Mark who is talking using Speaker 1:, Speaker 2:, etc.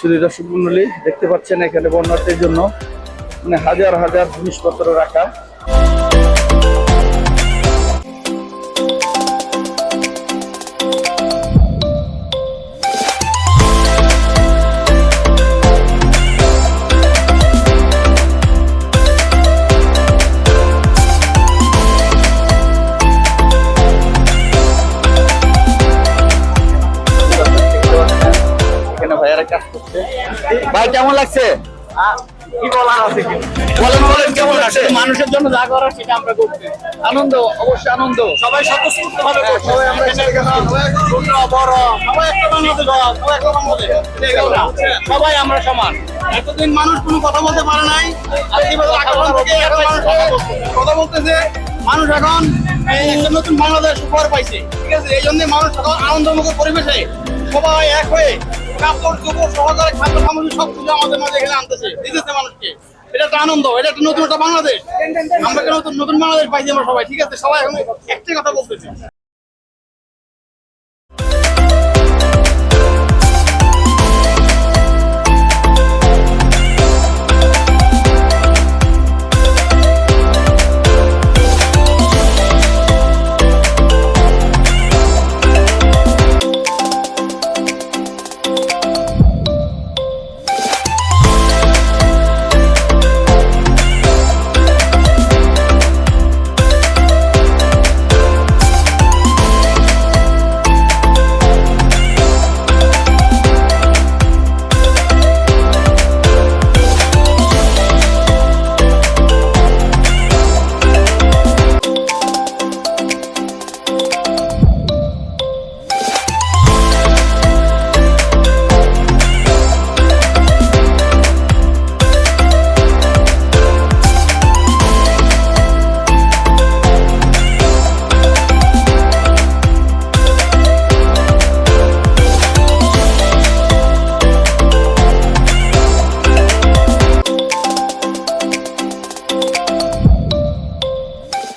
Speaker 1: প্রিয় দর্শক মন্ডলী দেখতে পাচ্ছেন এখানে বন্যার্থের জন্য। মানে হাজার হাজার জিনিসপত্র রাখা। কাজ করছে ভাই কেমন লাগছে?
Speaker 2: কি বলার আছে কি?
Speaker 1: বলেন বলেন কেমন লাগছে?
Speaker 2: মানুষের জন্য যা করার সেটা আমরা করছি।
Speaker 1: আনন্দ অবশ্যই আনন্দ।
Speaker 2: সবাই স্বতঃস্ফূর্ত ভাবে
Speaker 1: সবাই আমরা একসাথে কাজ করছি।
Speaker 2: ছোট বড় সবাই একটা বাংলাদেশ সবাই একটা বাংলাদেশ। সবাই আমরা সমান। এতদিন মানুষ কোনো কথা বলতে পারে নাই। থেকে এখন মানুষ কথা বলতেছে। মানুষ এখন এই একটা নতুন বাংলাদেশ উপহার পাইছে। ঠিক আছে? এই জন্য মানুষ এখন আনন্দমুখ পরিবেশে সবাই এক হয়ে আমাদের এখানে আনতেছে মানুষকে। এটা একটা আনন্দ, এটা একটা নতুন একটা বাংলাদেশ। আমরা নতুন নতুন বাংলাদেশ পাইছি আমরা সবাই, ঠিক আছে? সবাই এখন একটাই কথা বলতেছি।